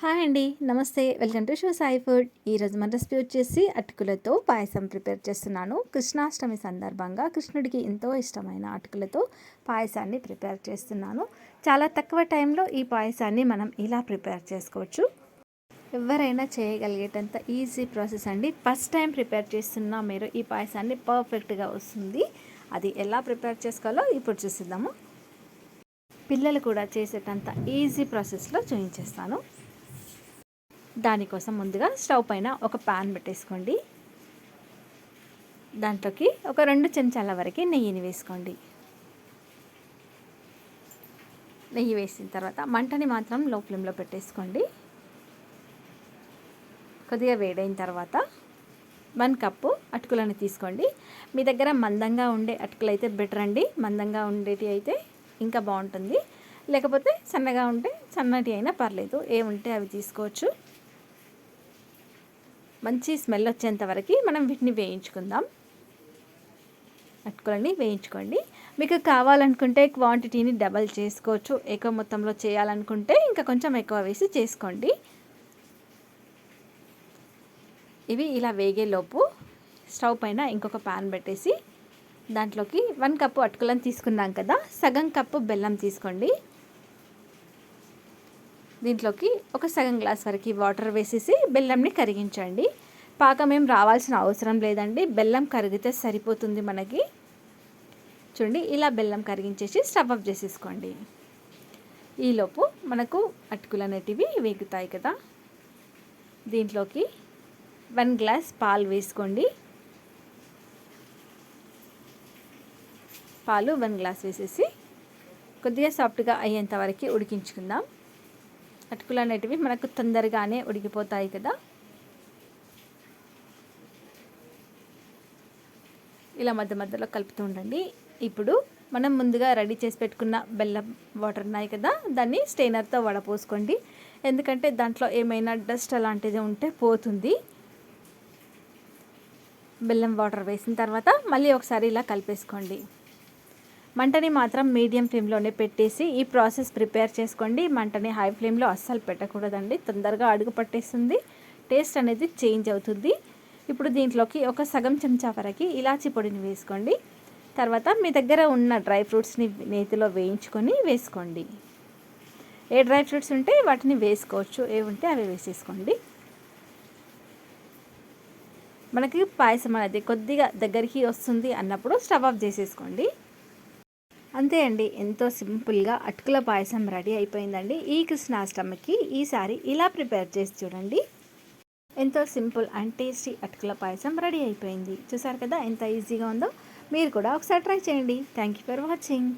Hi అండి. నమస్తే. Welcome to show Sai food. ఈరోజు మన రెసిపీ వచ్చేసి అటుకులతో పాయసం ప్రిపేర్ చేస్తున్నాను. కృష్ణాష్టమి సందర్భంగా కృష్ణుడికి ఎంతో ఇష్టమైన అటుకులతో పాయసాన్ని ప్రిపేర్ చేస్తున్నాను. చాలా తక్కువ టైంలో ఈ పాయసాన్ని మనం ఇలా ప్రిపేర్ చేసుకోవచ్చు. ఎవరైనా చేయగలిగేటంత ఈజీ ప్రాసెస్ అండి. ఫస్ట్ టైం ప్రిపేర్ చేస్తున్నా మీరు ఈ పాయసాన్ని పర్ఫెక్ట్గా వస్తుంది. అది ఎలా ప్రిపేర్ చేసుకోవాలో ఇప్పుడు చూసిద్దాము. పిల్లలు కూడా చేసేటంత ఈజీ ప్రాసెస్లో చూపించేస్తాను దానికోసం ముందుగా స్టవ్ పైన ఒక పాన్ పెట్టేసుకోండి. దాంట్లోకి ఒక రెండు చెంచాల వరకు నెయ్యిని వేసుకోండి. నెయ్యి వేసిన తర్వాత మంటని మాత్రం లో ఫ్లేమ్లో పెట్టేసుకోండి. కొద్దిగా వేడైన తర్వాత వన్ కప్పు అటుకులను తీసుకోండి. మీ దగ్గర మందంగా ఉండే అటుకులు అయితే బెటర్ అండి. మందంగా ఉండేటి అయితే ఇంకా బాగుంటుంది. లేకపోతే సన్నగా ఉంటే సన్నటి అయినా పర్లేదు. ఏ ఉంటే అవి తీసుకోవచ్చు. మంచి స్మెల్ వచ్చేంత వరకు మనం వీటిని వేయించుకుందాం. అటుకులని వేయించుకోండి. మీకు కావాలనుకుంటే క్వాంటిటీని డబల్ చేసుకోవచ్చు. ఎక్కువ మొత్తంలో చేయాలనుకుంటే ఇంకా కొంచెం ఎక్కువ వేసి చేసుకోండి. ఇవి ఇలా వేగేలోపు స్టవ్ పైన ఇంకొక ప్యాన్ పెట్టేసి దాంట్లోకి వన్ కప్పు అటుకులను తీసుకున్నాం కదా సగం కప్పు బెల్లం తీసుకోండి. దీంట్లోకి ఒక సగం గ్లాస్ వరకు వాటర్ వేసేసి బెల్లంని కరిగించండి. పాకం ఏం రావాల్సిన అవసరం లేదండి. బెల్లం కరిగితే సరిపోతుంది మనకి. చూడండి ఇలా బెల్లం కరిగించేసి స్టవ్ ఆఫ్ చేసేసుకోండి. ఈలోపు మనకు అటుకులు అనేటివి వేగుతాయి కదా. దీంట్లోకి వన్ గ్లాస్ పాలు వేసుకోండి. పాలు వన్ గ్లాస్ వేసేసి కొద్దిగా సాఫ్ట్గా అయ్యేంత వరకు ఉడికించుకుందాం. అటుకులు అనేటివి మనకు తొందరగానే ఉడికిపోతాయి కదా. ఇలా మధ్య మధ్యలో కలుపుతూ ఉండండి. ఇప్పుడు మనం ముందుగా రెడీ చేసి పెట్టుకున్న బెల్లం వాటర్ ఉన్నాయి కదా దాన్ని స్టెయినర్తో వడపోసుకోండి. ఎందుకంటే దాంట్లో ఏమైనా డస్ట్ అలాంటిది ఉంటే పోతుంది. బెల్లం వాటర్ వేసిన తర్వాత మళ్ళీ ఒకసారి ఇలా కలిపేసుకోండి. మంటని మాత్రం మీడియం ఫ్లేమ్లోనే పెట్టేసి ఈ ప్రాసెస్ ప్రిపేర్ చేసుకోండి. మంటని హై ఫ్లేమ్లో అస్సలు పెట్టకూడదండి. తొందరగా అడుగు పట్టేస్తుంది. టేస్ట్ అనేది చేంజ్ అవుతుంది. ఇప్పుడు దీంట్లోకి ఒక సగం చెంచా వరకు ఇలాచీ పొడిని వేసుకోండి. తర్వాత మీ దగ్గర ఉన్న డ్రై ఫ్రూట్స్ని నేతిలో వేయించుకొని వేసుకోండి. ఏ డ్రై ఫ్రూట్స్ ఉంటే వాటిని వేసుకోవచ్చు. ఏ ఉంటే అవి వేసేసుకోండి. మనకి పాయసం అనేది కొద్దిగా దగ్గరికి వస్తుంది అన్నప్పుడు స్టవ్ ఆఫ్ చేసేసుకోండి. అంతే అండి. ఎంతో సింపుల్గా అటుకుల పాయసం రెడీ అయిపోయిందండి. ఈ కృష్ణాష్టమికి ఈసారి ఇలా ప్రిపేర్ చేసి చూడండి. ఎంతో సింపుల్ అండ్ టేస్టీ అటుకుల పాయసం రెడీ అయిపోయింది. చూసారు కదా ఎంత ఈజీగా ఉందో? మీరు కూడా ఒకసారి ట్రై చేయండి. Thank you for watching.